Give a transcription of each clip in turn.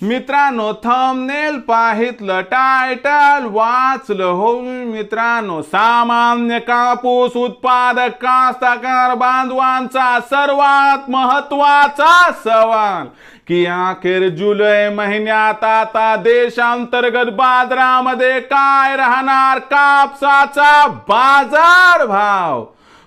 मित्रांनो thumbnail पाहितलं title वाचलं हो मित्रांनो सामान्य कापूस उत्पादक कास्तकार बांधवांचा सर्वात महत्त्वाचा सवाल की अखेर जुलै महिन्यात आता देशांतर्गत बाजारामध्ये काय राहणार? कापसाचा बाजार भाव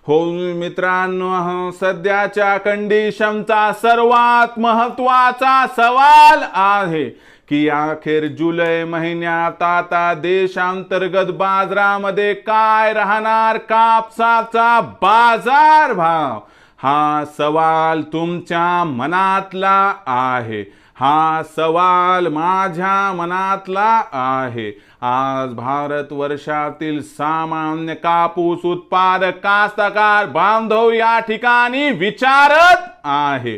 हो मित्रांनो सध्याच्या कंडिशनचा सर्वात महत्त्वाचा सवाल आहे की अखेर जुलै महिन्यात आता देशांतर्गत बाजारामध्ये काय राहणार कापसाचा बाजार भाव हा सवाल तुमच्या मनातला आहे. हा सवाल माझ्या मनातला आहे. आज भारत वर्षातील सामान्य कापूस उत्पादक कास्तकार बांधव या ठिकाणी विचारत आहे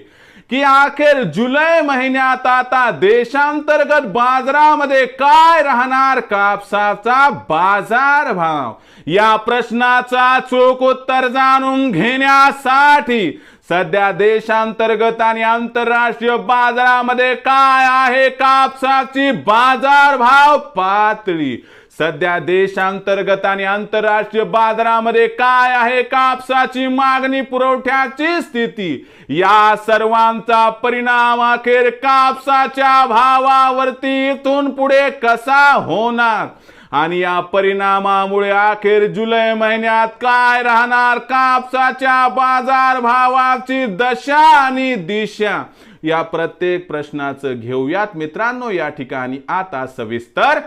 की अखेर जुलै महिन्यात आता देशांतर्गत बाजारामध्ये काय राहणार कापसाचा बाजार भाव या प्रश्नाचा चोख उत्तर जाणून घेण्यासाठी सध्या देशांतर्गत आणि आंतरराष्ट्रीय बाजारामध्ये काय आहे? कापसाची बाजार भाव पातळी. सध्या देशांतर्गत आणि आंतरराष्ट्रीय बाजारामध्ये काय आहे? कापसाची मागणी पुरवठ्याची स्थिती. या सर्वांचा परिणाम अखेर कापसाच्या भावावरती इथून पुढे कसा होणार? आणि या परिणामामुळे अखेर जुलै महिन्यात काय राहणार कापसाच्या बाजार भावाची दशा आणि दिशा? या प्रत्येक प्रश्नाचं घेऊयात मित्रांनो. या ठिकाणी आता सविस्तर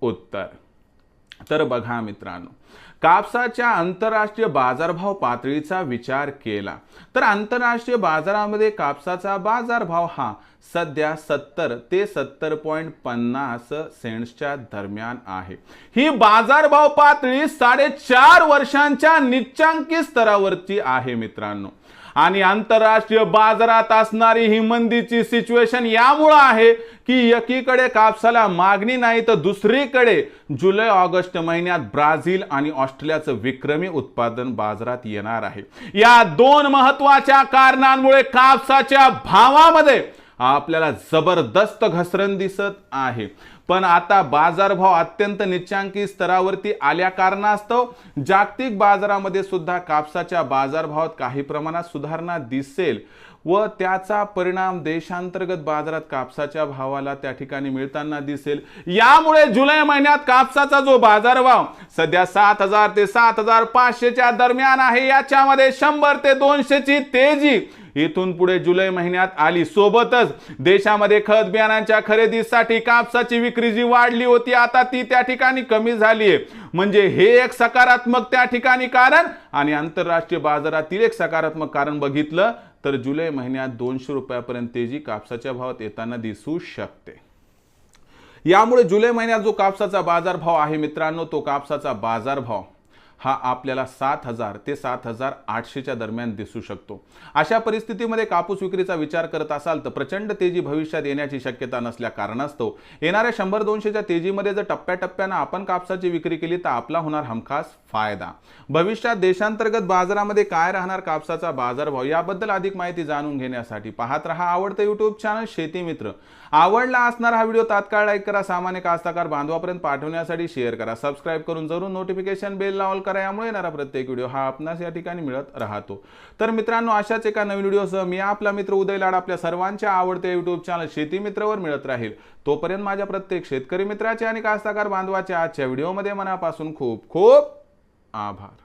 उत्तर. तर बघा मित्रांनो कापसाच्या आंतरराष्ट्रीय बाजारभाव पातळीचा विचार केला. तर आंतरराष्ट्रीय बाजारामध्ये कापसाचा बाजारभाव हा सध्या सत्तर ते सत्तर पॉईंट पन्नास सेंट्सच्या दरम्यान आहे. ही बाजारभाव पातळी साडेचार वर्षांच्या निच्चांकी स्तरावरती आहे मित्रांनो. आणि आंतरराष्ट्रीय बाजारात असणारी ही मंदीची सिच्युएशन यामुळं आहे की एकीकडे कापसाला मागणी नाही तर दुसरीकडे जुलै ऑगस्ट महिन्यात ब्राझील आणि ऑस्ट्रेलियाचं विक्रमी उत्पादन बाजारात येणार आहे. या दोन महत्त्वाच्या कारणांमुळे कापसाच्या भावामध्ये आपल्याला जबरदस्त घसरण दिसत आहे. पण आता बाजारभाव अत्यंत निच्चांकी स्तरावरती आल्या कारणास्तव जागतिक बाजारामध्ये सुद्धा कापसाच्या बाजारभावात काही प्रमाणात सुधारणा दिसेल व त्याचा परिणाम देशांतर्गत बाजारात कापसाच्या भावाला त्या ठिकाणी मिळताना दिसेल. यामुळे जुलै महिन्यात कापसाचा जो बाजारभाव सध्या सात हजार ते सात हजार पाचशेच्या दरम्यान आहे. याच्यामध्ये शंभर ते दोनशेची तेजी इथून पुढे जुलै महिन्यात आली. सोबतच देशामध्ये खत बियाणांच्या खरेदीसाठी कापसाची विक्री जी वाढली होती आता ती त्या ठिकाणी कमी झाली आहे म्हणजे हे एक सकारात्मक त्या ठिकाणी कारण आणि आंतरराष्ट्रीय बाजारातील एक सकारात्मक कारण बघितलं तर जुलै महिन्यात दोनशे रुपयापर्यंत तेजी कापसाच्या भावात येताना दिसू शकते. यामुळे जुलै महिन्यात जो कापसाचा बाजारभाव आहे मित्रांनो तो कापसाचा बाजारभाव हा आपल्याला सात हजार ते सात हजार आठशेच्या दरम्यान दिसू शकतो. अशा परिस्थितीमध्ये कापूस विक्रीचा विचार करत असाल तर प्रचंड तेजी भविष्यात येण्याची शक्यता नसल्या कारणास्तव येणाऱ्या शंभर दोनशेच्या तेजीमध्ये जर टप्प्याटप्प्यानं आपण कापसाची विक्री केली तर आपला होणार हमखास फायदा. भविष्यात देशांतर्गत बाजारामध्ये काय राहणार कापसाचा बाजारभाव याबद्दल अधिक माहिती जाणून घेण्यासाठी पाहत रहा आवडतं युट्यूब चॅनल शेती मित्र. आवडला असणारा हा व्हिडिओ तात्काळ लाईक करा. सामान्य कास्ताकार बांधवापर्यंत पाठवण्यासाठी शेअर करा. सबस्क्राईब करून जरूर नोटिफिकेशन बेल लावल करा यामुळे येणारा प्रत्येक व्हिडिओ हा आपणास या ठिकाणी मिळत राहतो. तर मित्रांनो अशाच एका नवीन व्हिडिओसह मी आपला मित्र उदय लाड आपल्या सर्वांच्या आवडते युट्यूब चॅनल शेती मित्रवर मिळत राहील. तोपर्यंत माझ्या प्रत्येक शेतकरी मित्राचे आणि कास्ताकार बांधवाच्या आजच्या व्हिडिओमध्ये मनापासून खूप खूप आभार.